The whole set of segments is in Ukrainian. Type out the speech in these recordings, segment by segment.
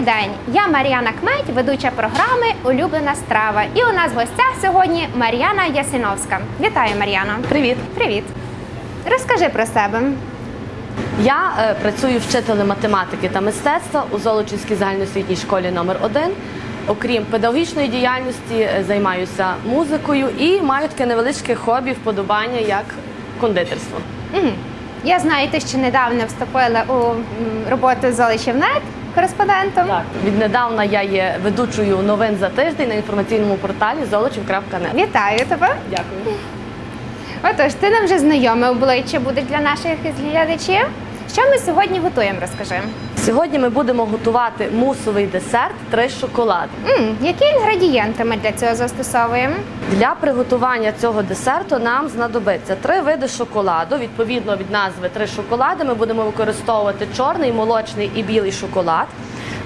Добрий день! Я Мар'яна Кметь, ведуча програми Улюблена страва. І у нас в гостях сьогодні Мар'яна Ясиновська. Вітаю, Мар'яна. Привіт! Привіт. Розкажи про себе. Я е, працюю вчителем математики та мистецтва у Золочівській загальноосвітній школі номер 1 Окрім педагогічної діяльності, е, займаюся музикою і маю таке невеличке хобі, вподобання як кондитерство. Мгм. Я знаю, ти ще недавно вступила у м, роботу Золочівнет кореспондентом. Так, віднедавна я є ведучою новин за тиждень на інформаційному порталі золочів.нет. Вітаю тебе. Дякую. Отож, ти нам вже знайоме обличчя буде для наших глядачів. Що ми сьогодні готуємо, розкажи. Сьогодні ми будемо готувати мусовий десерт три шоколади. М, які інгредієнти ми для цього застосовуємо? Для приготування цього десерту нам знадобиться три види шоколаду. Відповідно від назви три шоколади. Ми будемо використовувати чорний, молочний і білий шоколад,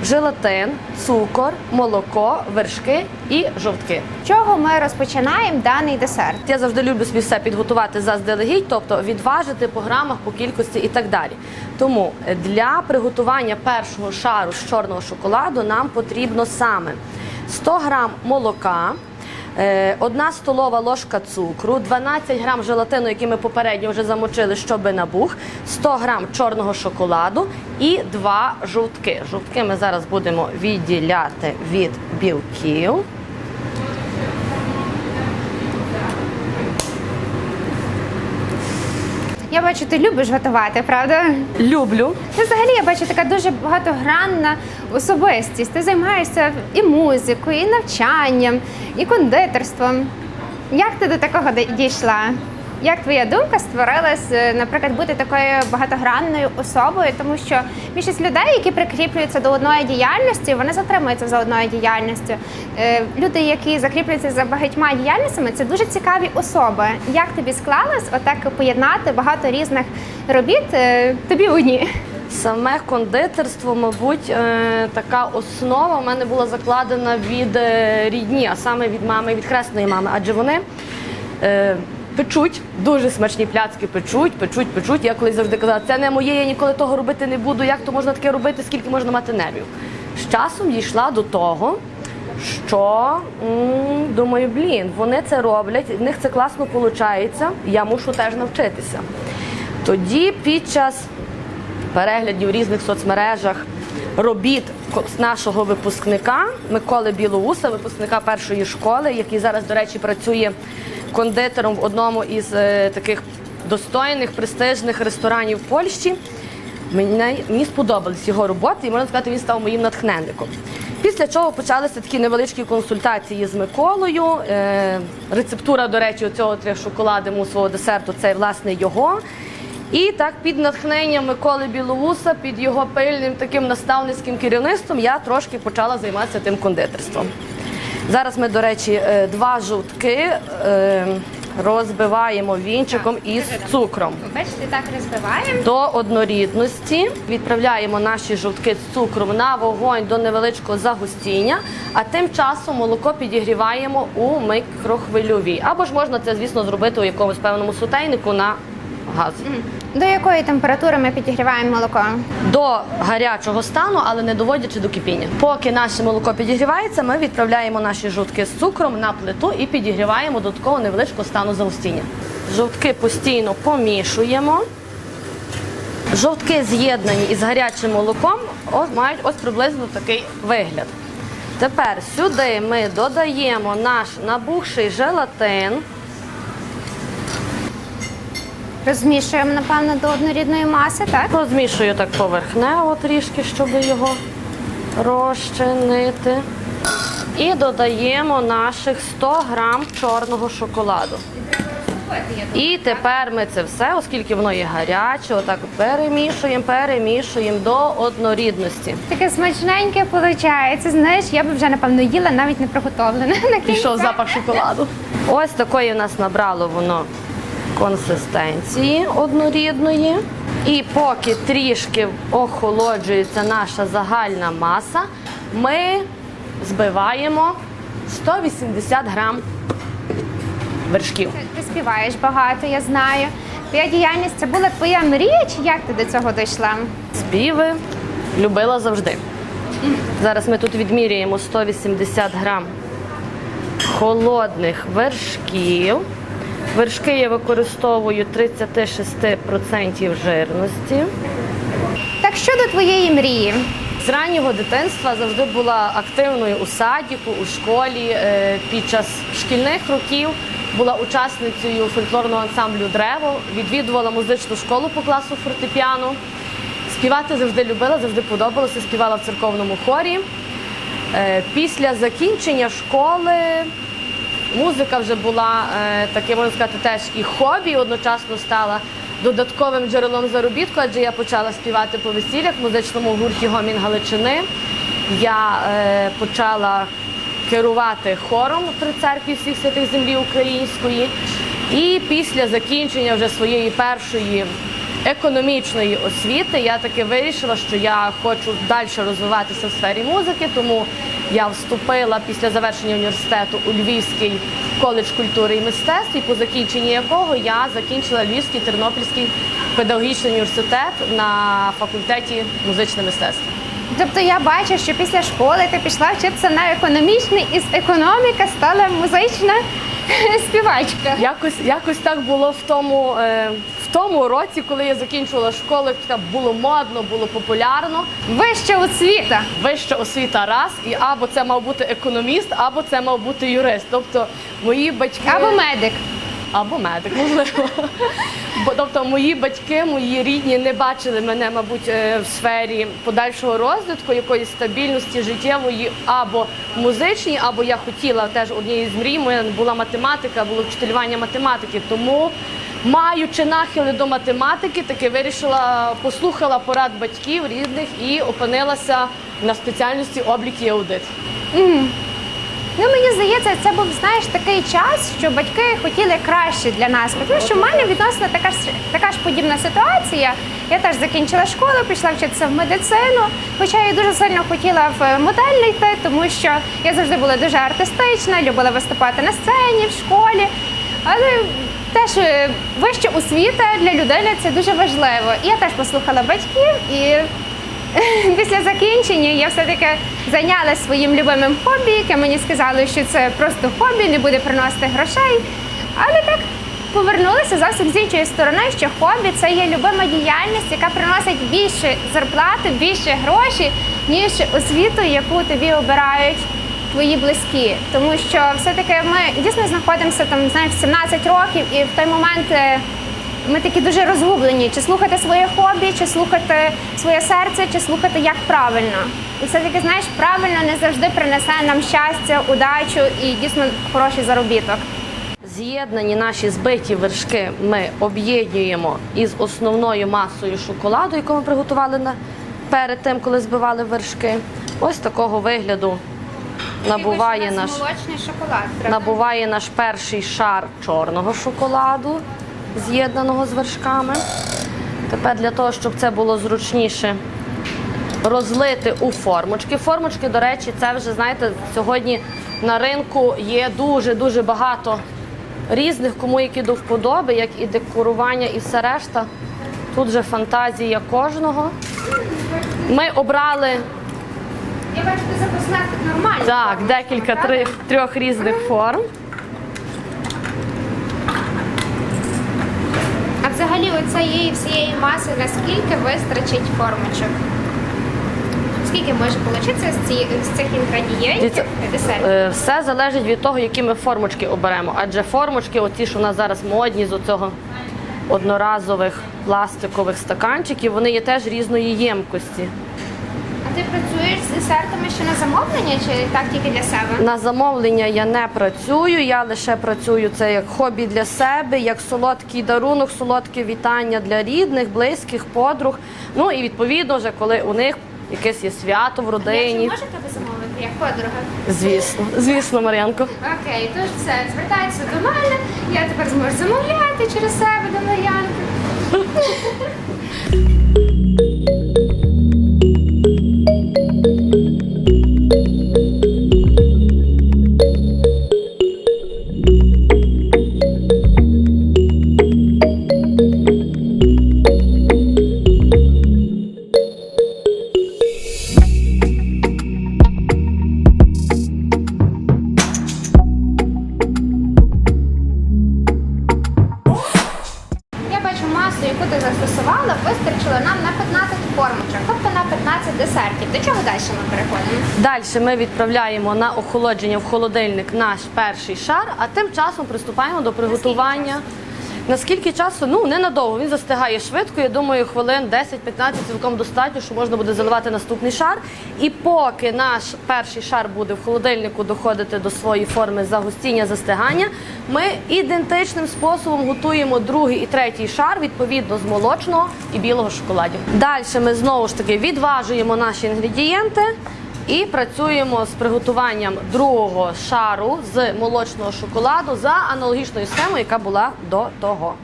желатин, цукор, молоко, вершки і жовтки. Чого ми розпочинаємо даний десерт? Я завжди люблю собі все підготувати заздалегідь, тобто відважити по грамах, по кількості і так далі. Тому для приготування першого шару з чорного шоколаду нам потрібно саме 100 грам молока. Е, Одна столова ложка цукру, 12 грам желатину, який ми попередньо вже замочили, щоби набух, 100 грам чорного шоколаду і два жовтки. Жовтки ми зараз будемо відділяти від білків. Я бачу, ти любиш готувати, правда? Люблю. Ти взагалі я бачу така дуже багатогранна особистість. Ти займаєшся і музикою, і навчанням, і кондитерством. Як ти до такого дійшла? Як твоя думка створилась, е, наприклад, бути такою багатогранною особою, тому що більшість людей, які прикріплюються до одної діяльності, вони затримуються за одною діяльністю. Е, Люди, які закріплюються за багатьма діяльностями, це дуже цікаві особи. Як тобі склалось отак поєднати багато різних робіт е, тобі в одній? Саме кондитерство, мабуть, така основа в мене була закладена від рідні, а саме від мами, від хресної мами. Адже вони печуть, дуже смачні пляцки печуть, печуть, печуть. Я колись завжди казала, це не моє, я ніколи того робити не буду. Як то можна таке робити, скільки можна мати нервів? З часом дійшла до того, що думаю, блін, вони це роблять, в них це класно виходить, я мушу теж навчитися. Тоді під час переглядів в різних соцмережах робіт нашого випускника Миколи Білоуса, випускника першої школи, який зараз, до речі, працює кондитером в одному із е, таких достойних престижних ресторанів Польщі. Мені, сподобались його роботи, і можна сказати, він став моїм натхненником. Після чого почалися такі невеличкі консультації з Миколою. Е, рецептура, до речі, цього шоколаду свого десерту це власне його. І так, під натхненням Миколи Білоуса, під його пильним таким наставницьким керівництвом, я трошки почала займатися тим кондитерством. Зараз ми, до речі, е, два жовтки е, розбиваємо вінчиком із цукром. Бачите, так розбиваємо. До однорідності відправляємо наші жовтки з цукром на вогонь до невеличкого загустіння, а тим часом молоко підігріваємо у микрохвильовій. Або ж можна це, звісно, зробити у якомусь певному сутейнику на газ. До якої температури ми підігріваємо молоко? До гарячого стану, але не доводячи до кипіння. Поки наше молоко підігрівається, ми відправляємо наші жовтки з цукром на плиту і підігріваємо до такого невеличкого стану загустіння. Жовтки постійно помішуємо. Жовтки з'єднані із гарячим молоком мають ось приблизно такий вигляд. Тепер сюди ми додаємо наш набухший желатин. Розмішуємо, напевно, до однорідної маси, так? Розмішую так поверхнево трішки, щоб його розчинити. І додаємо наших 100 грам чорного шоколаду. І тепер ми це все, оскільки воно є гаряче, отак перемішуємо, перемішуємо до однорідності. Таке смачненьке виходить. Знаєш, я би вже напевно їла навіть не приготовлене. Пішов запах шоколаду. Ось такої в нас набрало воно консистенції однорідної. І поки трішки охолоджується наша загальна маса, ми збиваємо 180 грам вершків. Ти співаєш багато, я знаю. Твоя діяльність це була твоя мрія, чи як ти до цього дійшла? Співи любила завжди. Зараз ми тут відміряємо 180 грам холодних вершків. Вершки я використовую 36% жирності. Так щодо твоєї мрії, З раннього дитинства завжди була активною у садіку, у школі. Е, Під час шкільних років була учасницею фольклорного ансамблю Древо, відвідувала музичну школу по класу фортепіано. Співати завжди любила, завжди подобалося. Співала в церковному хорі. Е, Після закінчення школи музика вже була е, таке, можна сказати, теж і хобі, і одночасно стала додатковим джерелом заробітку, адже я почала співати по весіллях в музичному гурті Гомін Галичини. Я е, почала керувати хором при церкві всіх святих землі української. І після закінчення вже своєї першої економічної освіти я таки вирішила, що я хочу далі розвиватися в сфері музики, тому я вступила після завершення університету у Львівський коледж культури і мистецтв, і по закінченні якого я закінчила Львівський Тернопільський педагогічний університет на факультеті музичне мистецтво. тобто я бачу, що після школи ти пішла вчитися на економічний і з економіка стала музична співачка. Якось, якось так було в тому, е, тому році, коли я закінчувала школу, так було модно, було популярно. Вища освіта. Вища освіта раз, і або це мав бути економіст, або це мав бути юрист. Тобто мої батьки Або медик. або медик, можливо. Тобто мої батьки, мої рідні не бачили мене, мабуть, е, в сфері подальшого розвитку, якоїсь стабільності життєвої, або музичній, або я хотіла теж однією з мрій. Моя була математика, було вчителювання математики. Тому, маючи нахили до математики, таки вирішила, послухала порад батьків рідних і опинилася на спеціальності облік і аудит. Ну мені здається, це був знаєш такий час, що батьки хотіли краще для нас. Тому що в мене відносно така ж така ж подібна ситуація. Я теж закінчила школу, пішла вчитися в медицину. Хоча я дуже сильно хотіла в модельний йти, тому що я завжди була дуже артистична, любила виступати на сцені, в школі. Але теж вища освіта для людини це дуже важливо. І я теж послухала батьків і Після закінчення я все-таки зайнялася своїм любимим хобі, яке мені сказали, що це просто хобі, не буде приносити грошей. Але так повернулася зовсім з іншої сторони, що хобі це є любима діяльність, яка приносить більше зарплати, більше грошей, ніж освіту, яку тобі обирають твої близькі. Тому що все-таки ми дійсно знаходимося там, знаєш, 17 років, і в той момент. е, ми такі дуже розгублені, чи слухати своє хобі, чи слухати своє серце, чи слухати як правильно. І все-таки, знаєш, правильно не завжди принесе нам щастя, удачу і дійсно хороший заробіток. З'єднані наші збиті вершки ми об'єднуємо із основною масою шоколаду, яку ми приготували перед тим, коли збивали вершки. Ось такого вигляду набуває наш, молочний шоколад. набуває наш перший шар чорного шоколаду, з'єднаного з вершками. Тепер для того, щоб це було зручніше, розлити у формочки. Формочки, до речі, це вже знаєте, сьогодні на ринку є дуже-дуже багато різних, кому які до вподоби, як і декорування, і все решта. Тут же фантазія кожного. Ми обрали Я бачу, ти запасна нормально. так, декілька три, трьох різних форм. А взагалі оцієї всієї маси наскільки вистачить формочок? Скільки може получитися з, ці, з цих інгредієнтів десерт? Е, Все залежить від того, які ми формочки оберемо. Адже формочки, оті, що в нас зараз модні з оцього одноразових пластикових стаканчиків, вони є теж різної ємкості. Ти працюєш з десертами ще на замовлення чи так тільки для себе? На замовлення я не працюю, я лише працюю це як хобі для себе, як солодкий дарунок, солодке вітання для рідних, близьких, подруг. Ну і відповідно, вже коли у них якесь є свято в Якщо родині. можете ви замовити, як подруга? Звісно, звісно, Мар'янко. Окей, тож все, звертайтеся до мене, я тепер зможу замовляти через себе до Мар'янки. ми відправляємо на охолодження в холодильник наш перший шар, а тим часом приступаємо до приготування. Наскільки часу? Ну, ненадовго. Він застигає швидко. Я думаю, хвилин 10-15 цілком достатньо, що можна буде заливати наступний шар. І поки наш перший шар буде в холодильнику доходити до своєї форми загустіння, застигання, ми ідентичним способом готуємо другий і третій шар відповідно з молочного і білого шоколадів. Далі ми знову ж таки відважуємо наші інгредієнти. І працюємо з приготуванням другого шару з молочного шоколаду за аналогічною схемою, яка була до того.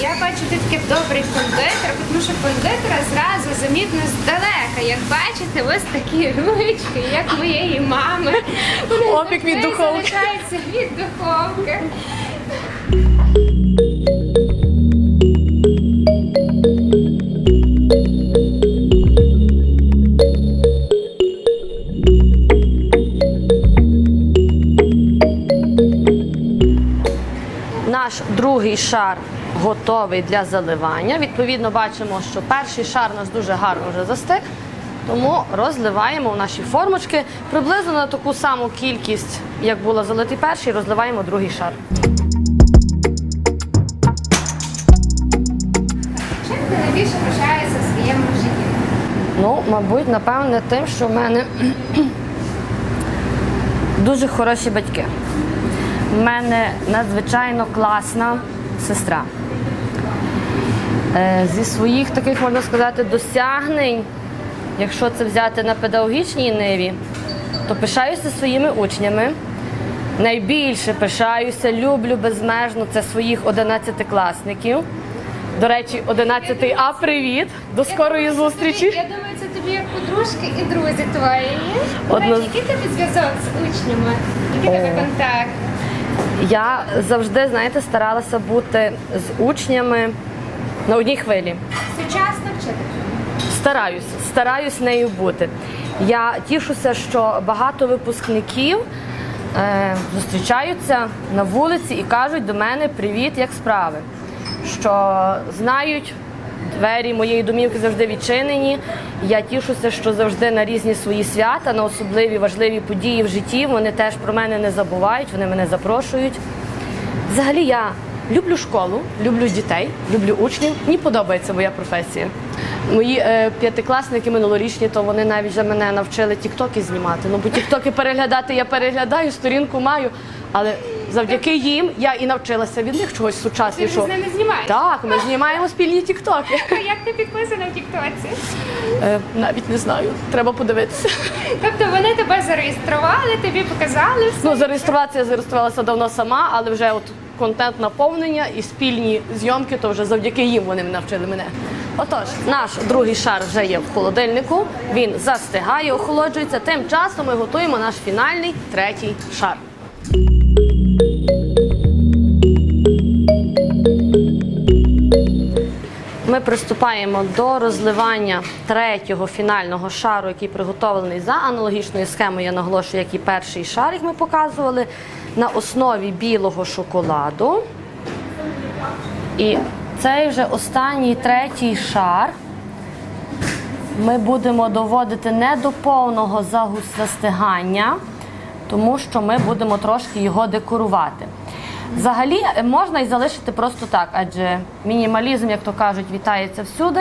Я бачу, ти такий добрий кондитер, тому що кондитера зразу замітно здалека. Як бачите, ось такі ручки, як моєї мами. Опік від духовки. від духовки. Наш другий шар готовий для заливання. Відповідно, бачимо, що перший шар у нас дуже гарно вже застиг. Тому розливаємо в наші формочки приблизно на таку саму кількість, як було залитий перший, розливаємо другий шар. Чим ти найбільше пишаєшся в своєму житті? Ну, мабуть, напевне, тим, що в мене дуже хороші батьки. У мене надзвичайно класна сестра. Е, Зі своїх таких, можна сказати, досягнень, якщо це взяти на педагогічній ниві, то пишаюся своїми учнями. Найбільше пишаюся, люблю безмежно це своїх 11-класників. До речі, 11 А, привіт! До скорої зустрічі! Я думаю, це тобі як подружки і друзі твої. Одно- який тебе зв'язок з учнями? Який тебе контакт? Я завжди, знаєте, старалася бути з учнями на одній хвилі. Сучасно вчити. Стараюсь, стараюсь нею бути. Я тішуся, що багато випускників е, зустрічаються на вулиці і кажуть до мене привіт, як справи. Що знають, двері моєї домівки завжди відчинені. Я тішуся, що завжди на різні свої свята, на особливі важливі події в житті. Вони теж про мене не забувають, вони мене запрошують. Взагалі я люблю школу, люблю дітей, люблю учнів. Мені подобається моя професія. Мої е, п'ятикласники минулорічні, то вони навіть вже мене навчили тіктоки знімати. Ну, бо тіктоки переглядати я переглядаю, сторінку маю. Але завдяки їм я і навчилася від них чогось Ти сучаснішого. вже з ними знімаєш? Так, ми знімаємо спільні тіктоки. А Як ти підписана в Тіктоці? Е, навіть не знаю, треба подивитися. Тобто вони тебе зареєстрували, тобі показали все. Ну, зареєструватися я зареєструвалася давно сама, але вже от контент наповнення і спільні зйомки, то вже завдяки їм вони навчили мене. Отож, наш другий шар вже є в холодильнику. Він застигає, охолоджується. Тим часом ми готуємо наш фінальний третій шар. Ми приступаємо до розливання третього фінального шару, який приготовлений за аналогічною схемою, я наголошую, як і перший шар, як ми показували, на основі білого шоколаду. І цей вже останній третій шар ми будемо доводити не до повного загус- застигання, тому що ми будемо трошки його декорувати. Взагалі е, можна і залишити просто так, адже мінімалізм, як то кажуть, вітається всюди.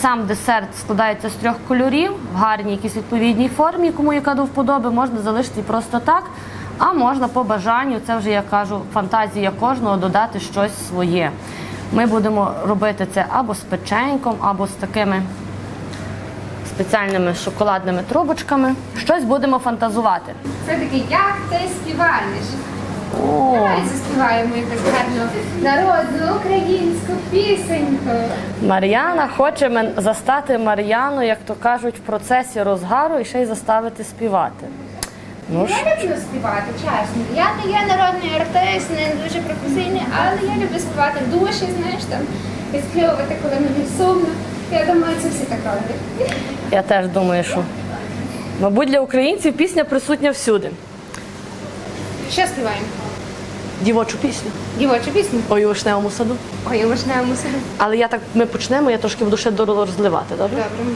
Сам десерт складається з трьох кольорів в гарній якійсь відповідній формі, кому яка до вподоби, можна залишити просто так. А можна по бажанню, це вже я кажу, фантазія кожного додати щось своє. Ми будемо робити це або з печеньком, або з такими спеціальними шоколадними трубочками. Щось будемо фантазувати. Все-таки як ти співаєш? Давай заспіваємо якусь гарну народну українську пісеньку. Мар'яна хоче мен- застати Мар'яну, як то кажуть, в процесі розгару і ще й заставити співати. Ну ж, Я люблю співати, чесно. Я не є народний артист, не дуже професійний, але я люблю співати в душі, знаєш, там, відспівувати, коли мені сумно. Я думаю, це всі так роблять. Я теж думаю, що. Мабуть, для українців пісня присутня всюди. Що співаємо? Дівочу пісню. Дівочу пісню. Ой, у вишневому саду. Ой, у вишневому саду. Але я так ми почнемо, я трошки буду ще розливати, добре? Добре.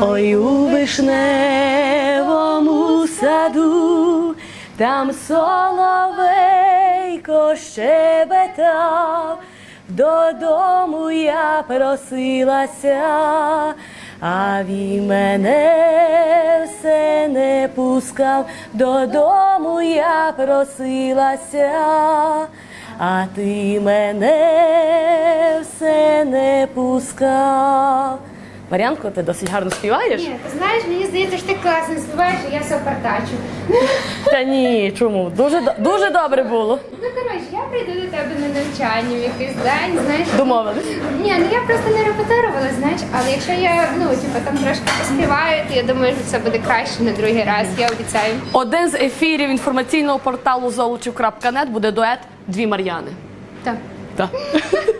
Ой, у вишневому саду, там соловейко щебетав, додому я просилася, а він мене все не пускав, додому я просилася, а ти мене все не пускав. Мар'янко, ти досить гарно співаєш? Ні, ти знаєш, мені здається, що ти класно співаєш, і я все партачу. Та ні, чому? Дуже, до- дуже добре було. Ну, коротше, я прийду до тебе на навчання в якийсь день, знаєш. Домовились. Ні, ну я просто не репетирувала, знаєш, але якщо я ну типу, там трошки поспіваю, то я думаю, що це буде краще на другий раз, я обіцяю. Один з ефірів інформаційного порталу золочів.нет буде дует Дві Мар'яни. Так. Так.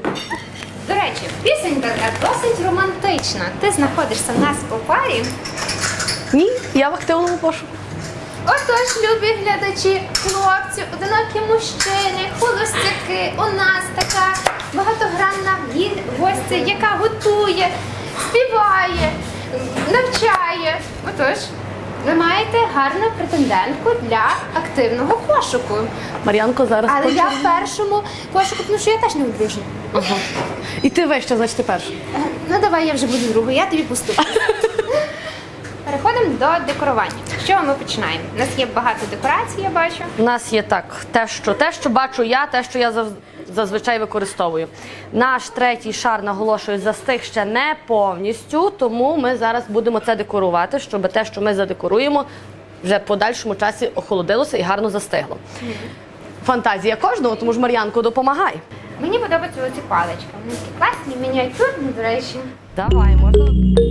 Речі, пісенька така досить романтична. Ти знаходишся в нас по парі. Ні, я в активному пошуку. Отож, любі глядачі, хлопці, одинокі мужчини, холостяки. У нас така багатогранна гостя, яка готує, співає, навчає. Отож, ви маєте гарну претендентку для активного пошуку. Мар'янко зараз. Але я в першому пошуку, тому що я теж не одружена. Ага. І ти вище, значить ти перша. Ну давай я вже буду другою, я тобі поступлю. Переходимо до декорування. З чого ми починаємо? У нас є багато декорацій, я бачу. У нас є так, те, що те, що бачу я, те, що я зав- зазвичай використовую. Наш третій шар, наголошую, застиг ще не повністю, тому ми зараз будемо це декорувати, щоб те, що ми задекоруємо, вже в подальшому часі охолодилося і гарно застигло. Фантазія кожного, тому ж Мар'янко допомагай. Мені подобаються оці палички. Вони такі класні, мініатюрні, до речі. Давай, можна.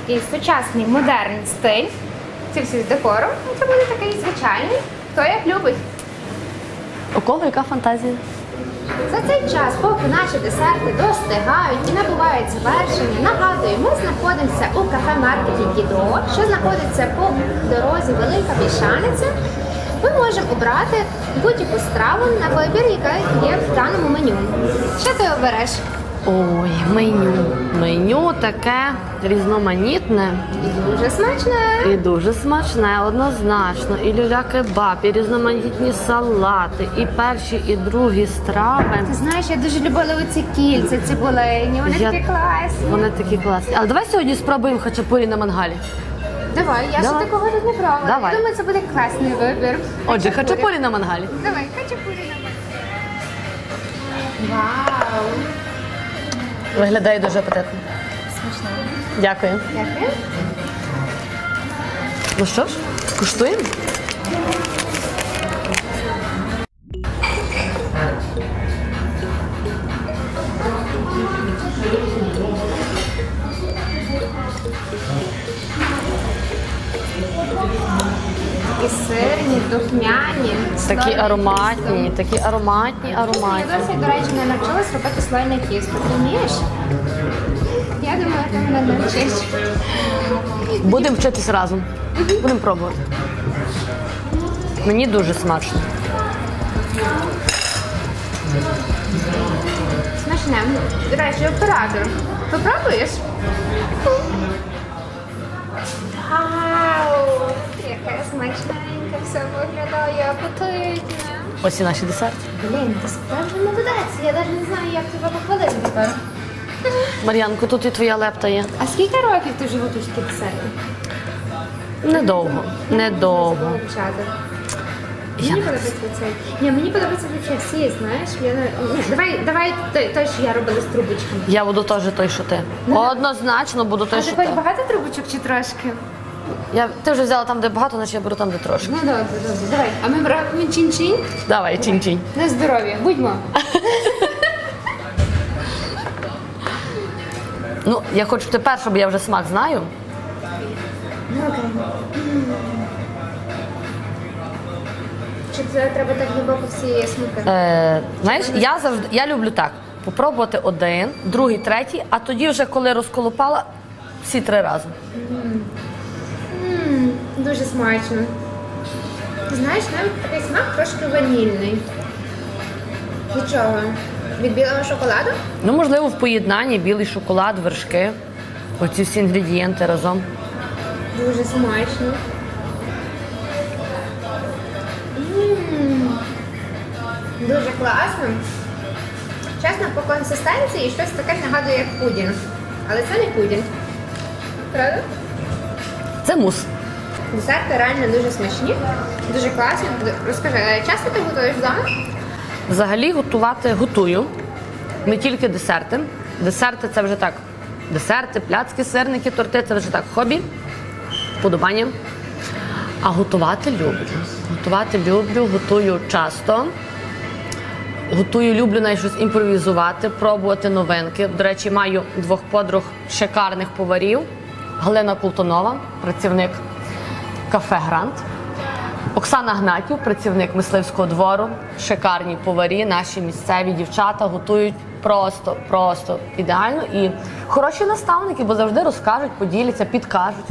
Такий сучасний модерний стиль. Це всі з декором. І це буде такий звичайний, хто як любить. У кого яка фантазія? За цей час, поки наші десерти достигають і набувають завершення, нагадую, ми знаходимося у кафе-маркеті Дідо, що знаходиться по дорозі Велика Більшаниця. Ми можемо обрати будь-яку страву на вибір, яка є в даному меню. Що ти обереш? Ой, меню. Меню таке різноманітне. І Дуже смачне. І дуже смачне, однозначно. І люля-кебаб, і різноманітні салати, і перші, і другі страви. Ти знаєш, я дуже любила оці кільця цибулені, вони Я- такі класні. Вони такі класні. Але давай сьогодні спробуємо хачапурі на мангалі. Давай, я Давай. ще такого тут не пробувала. Давай. Я думаю, це буде класний вибір. Отже, хачапурі на мангалі. Давай, хачапурі на мене. Вау! Виглядає дуже апетитно. Смачно. Дякую. Дякую. Ну що ж, куштуємо? Сирні, духмяні. Такі ароматні, тісто. такі ароматні, Я ароматні. досі, до речі, не навчилась робити слойне тісто. Ти вмієш? Я думаю, ти мене навчиш. Будемо вчитись разом. Будемо пробувати. Мені дуже смачно. Смачне. До речі, оператор. Попробуєш? Вау! Яка смачненька все виглядає апетитне. Ось і наші десерти. Блін, ти справжній молодець. Я навіть не знаю, як тебе похвалити тепер. Мар'янко, тут і твоя лепта є. А скільки років ти вже готуєш такі десерти? Недовго. Недовго. Я Мені не подобається цей. Ні, мені подобається взагалі всі, знаєш. Я не... Ні, давай, давай той, той, що я робила з трубочками. Я буду теж той, що ти. Однозначно буду той, А що ти. хочеш багато трубочок чи трошки? Я, ти вже взяла там, де багато, значить я беру там, де трошки. Ну добре, добре, давай. А ми рахуємо чин-чин. Давай, чинь-чинь. На здоров'я, будьмо. Ну, я хочу тепер, щоб я вже смак знаю. Ну окей. Чи це треба так глибоко всі смаки? Е, знаєш, я завжди я люблю так: попробувати один, другий, третій, а тоді вже коли розколупала, всі три рази. Дуже смачно. Ти знаєш, навіть такий смак трошки ванільний. Від чого? Від білого шоколаду? Ну, можливо, в поєднанні білий шоколад, вершки. Оці всі інгредієнти разом. Дуже смачно. М, Дуже класно. Чесно, по консистенції щось таке нагадує як пудінг. Але це не пудінг. Правда? Це мус. Десерти реально дуже смачні, дуже класні. Розкажи, часто ти готуєш вдома? Взагалі готувати готую. Не тільки десерти. Десерти це вже так. Десерти, пляцки, сирники, торти це вже так хобі, вподобання. А готувати люблю. Готувати люблю, готую часто. Готую, люблю навіть щось імпровізувати, пробувати новинки. До речі, маю двох подруг шикарних поварів. Галина Култонова, працівник кафе Грант. Оксана Гнатів, працівник мисливського двору, шикарні поварі, наші місцеві дівчата готують просто, просто ідеально і хороші наставники, бо завжди розкажуть, поділяться, підкажуть.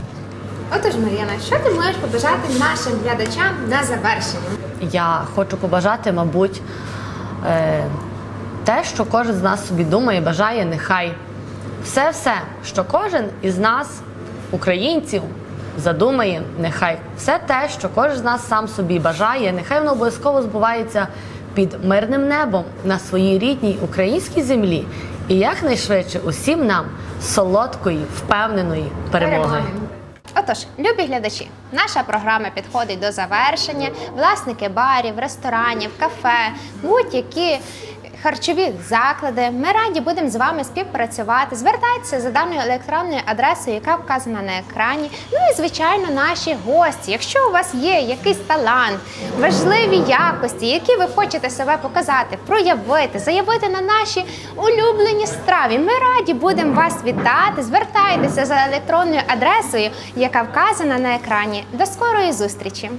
Отож, Мар'яна, що ти можеш побажати нашим глядачам на завершення? Я хочу побажати, мабуть, е, те, що кожен з нас собі думає, бажає, нехай все-все, що кожен із нас, українців, задумає, нехай все те, що кожен з нас сам собі бажає, нехай воно обов'язково збувається під мирним небом на своїй рідній українській землі. І якнайшвидше усім нам солодкої, впевненої перемоги. Отож, любі глядачі, наша програма підходить до завершення. Власники барів, ресторанів, кафе, будь-які харчові заклади. Ми раді будемо з вами співпрацювати. Звертайтеся за даною електронною адресою, яка вказана на екрані. Ну і звичайно, наші гості. Якщо у вас є якийсь талант, важливі якості, які ви хочете себе показати, проявити, заявити на наші улюблені страві. Ми раді будемо вас вітати. Звертайтеся за електронною адресою, яка вказана на екрані. До скорої зустрічі!